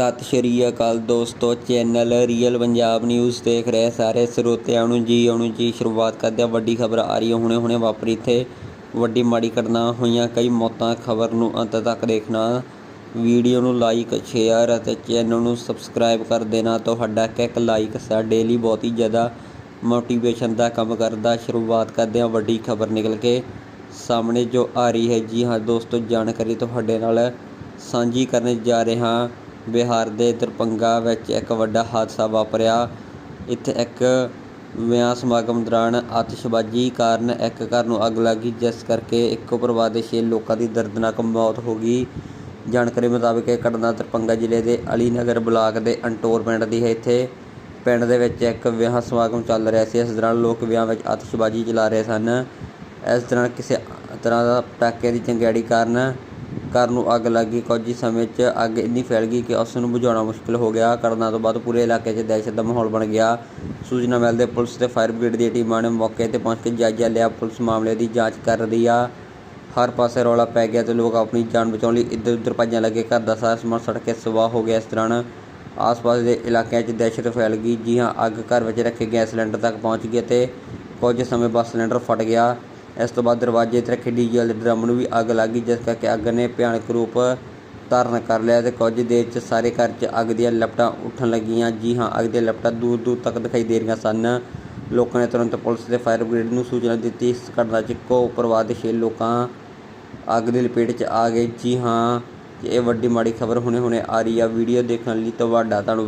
ਸਤਿ ਸ਼੍ਰੀ ਅਕਾਲ ਦੋਸਤੋ, channel real Punjab news ਦੇਖ ਰਹੇ ਸਾਰੇ ਸਰੋਤਿਆਂ ਨੂੰ ਜੀ। ਆਉਣ ਨੂੰ ਜੀ ਸ਼ੁਰੂਆਤ ਕਰਦੇ ਹਾਂ। ਵੱਡੀ ਖਬਰ ਆ ਰਹੀ ਹੈ। ਹੁਣੇ ਹੁਣੇ ਵਾਪਰੀ ਇੱਥੇ ਵੱਡੀ ਮਾੜੀ ਘਟਨਾ ਹੋਈਆਂ ਕਈ ਮੌਤਾਂ। ਖਬਰ ਨੂੰ ਅੰਤ ਤੱਕ ਦੇਖਣਾ। ਵੀਡੀਓ ਨੂੰ ਲਾਈਕ ਸ਼ੇਅਰ ਅਤੇ ਚੈਨਲ ਨੂੰ ਸਬਸਕ੍ਰਾਈਬ ਕਰ ਦੇਣਾ। ਤੁਹਾਡਾ ਇੱਕ ਲਾਈਕ ਸਾਡੇ ਲਈ ਬਹੁਤ ਹੀ ਜ਼ਿਆਦਾ ਮੋਟੀਵੇਸ਼ਨ ਦਾ ਕੰਮ ਕਰਦਾ। ਸ਼ੁਰੂਆਤ ਕਰਦੇ ਹਾਂ। ਵੱਡੀ ਖਬਰ ਨਿਕਲ ਕੇ ਸਾਹਮਣੇ ਜੋ ਆ ਰਹੀ ਹੈ। ਜੀ ਹਾਂ ਦੋਸਤੋ, ਜਾਣਕਾਰੀ ਤੁਹਾਡੇ ਨਾਲ ਸਾਂਝੀ ਕਰਨ ਜਾ ਰਹੇ। ਹਾਂ ਬਿਹਾਰ ਦੇ ਦਰਭੰਗਾ ਵਿੱਚ ਇੱਕ ਵੱਡਾ ਹਾਦਸਾ ਵਾਪਰਿਆ। ਇੱਥੇ ਇੱਕ ਵਿਆਹ ਸਮਾਗਮ ਦੌਰਾਨ ਆਤਿਸ਼ਬਾਜ਼ੀ ਕਾਰਨ ਇੱਕ ਘਰ ਨੂੰ ਅੱਗ ਲੱਗੀ ਜਿਸ ਕਰਕੇ ਇੱਕੋ ਪਰਿਵਾਰ ਦੇ ਛੇ ਲੋਕਾਂ ਦੀ ਦਰਦਨਾਕ ਮੌਤ ਹੋ ਗਈ। ਜਾਣਕਾਰੀ ਮੁਤਾਬਕ ਇਹ ਘਟਨਾ ਦਰਭੰਗਾ ਜ਼ਿਲ੍ਹੇ ਦੇ ਅਲੀ ਨਗਰ ਬਲਾਕ ਦੇ ਅੰਟੋਰ ਪਿੰਡ ਦੀ ਹੈ। ਇੱਥੇ ਪਿੰਡ ਦੇ ਵਿੱਚ ਇੱਕ ਵਿਆਹ ਸਮਾਗਮ ਚੱਲ ਰਿਹਾ ਸੀ ਇਸ ਦੌਰਾਨ ਲੋਕ ਵਿਆਹ ਵਿੱਚ ਆਤਿਸ਼ਬਾਜ਼ੀ ਚਲਾ ਰਹੇ ਸਨ। ਇਸ ਦੌਰਾਨ ਕਿਸੇ ਤਰ੍ਹਾਂ ਦਾ ਪਟਾਕੇ ਦੀ ਚੰਗਿਆੜੀ ਕਾਰਨ ਘਰ ਨੂੰ ਅੱਗ ਲੱਗ ਗਈ। ਕੁਝ ਹੀ ਸਮੇਂ 'ਚ ਅੱਗ ਇੰਨੀ ਫੈਲ ਗਈ ਕਿ ਉਸ ਨੂੰ ਬੁਝਾਉਣਾ ਮੁਸ਼ਕਿਲ ਹੋ ਗਿਆ। ਘਟਨਾ ਤੋਂ ਬਾਅਦ ਪੂਰੇ ਇਲਾਕੇ 'ਚ ਦਹਿਸ਼ਤ ਦਾ ਮਾਹੌਲ ਬਣ ਗਿਆ। ਸੂਚਨਾ ਮਿਲਦੇ ਪੁਲਿਸ ਤੇ ਫਾਇਰ ਬ੍ਰਿਗੇਡ ਦੀਆਂ ਟੀਮਾਂ ਨੇ ਮੌਕੇ ਤੇ ਪਹੁੰਚ ਕੇ ਜਾਇਜ਼ਾ ਲਿਆ। ਪੁਲਿਸ ਮਾਮਲੇ ਦੀ ਜਾਂਚ ਕਰ ਰਹੀ ਆ। ਹਰ ਪਾਸੇ ਰੌਲਾ ਪੈ ਗਿਆ ਤੇ ਲੋਕ ਆਪਣੀ ਜਾਨ ਬਚਾਉਣ ਲਈ ਇੱਧਰ ਉੱਧਰ ਭੱਜਣ ਲੱਗੇ। ਘਰ ਦਾ ਸਾਰਾ ਸਮਾਨ ਸੜ ਕੇ ਸਵਾਹ ਹੋ ਗਿਆ। ਇਸ ਦੌਰਾਨ ਆਸ-ਪਾਸ ਦੇ ਇਲਾਕਿਆਂ 'ਚ ਦਹਿਸ਼ਤ ਫੈਲ ਗਈ ਜੀ ਹਾਂ ਅੱਗ ਘਰ ਵਿੱਚ ਰੱਖੇ ਗੈਸ ਸਿਲੰਡਰ ਤੱਕ ਪਹੁੰਚ ਗਈ ਅਤੇ ਕੁਝ ਸਮੇਂ ਬਾਅਦ ਸਿਲੰਡਰ ਫਟ ਗਿਆ। ਇਸ ਤੋਂ ਬਾਅਦ ਦਰਵਾਜ਼ੇ 'ਤੇ ਰੱਖੇ ਡੀਜ਼ਲ ਦੇ ਡਰਮ ਨੂੰ ਵੀ ਅੱਗ ਲੱਗ ਗਈ, ਜਿਸ ਕਰਕੇ ਅੱਗ ਨੇ ਭਿਆਨਕ ਰੂਪ ਧਾਰਨ ਕਰ ਲਿਆ ਤੇ ਕੁਝ ਦੇਰ 'ਚ ਸਾਰੇ ਘਰ 'ਚ ਅੱਗ ਦੀਆਂ ਲਪਟਾਂ ਉੱਠਣ ਲੱਗੀਆਂ। ਜੀ ਹਾਂ, ਅੱਗ ਦੀਆਂ ਲਪਟਾਂ ਦੂਰ ਦੂਰ ਤੱਕ ਦਿਖਾਈ ਦੇ ਰਹੀਆਂ ਸਨ। ਲੋਕਾਂ ਨੇ ਤੁਰੰਤ ਪੁਲਿਸ ਤੇ ਫਾਇਰ ਬ੍ਰਿਗੇਡ ਨੂੰ ਸੂਚਨਾ ਦਿੱਤੀ। ਇਸ ਘਟਨਾ 'ਚ ਇੱਕੋ ਪਰਿਵਾਰ ਦੇ ਛੇ ਲੋਕਾਂ ਅੱਗ ਦੀ ਲਪੇਟ 'ਚ ਆ ਗਏ। ਜੀ ਹਾਂ, ਇਹ ਵੱਡੀ ਮਾੜੀ ਖਬਰ ਹੁਣੇ ਹੁਣੇ ਆ ਰਹੀ ਆ। ਵੀਡੀਓ ਦੇਖਣ ਲਈ ਤੁਹਾਡਾ ਧੰਨਵਾਦ।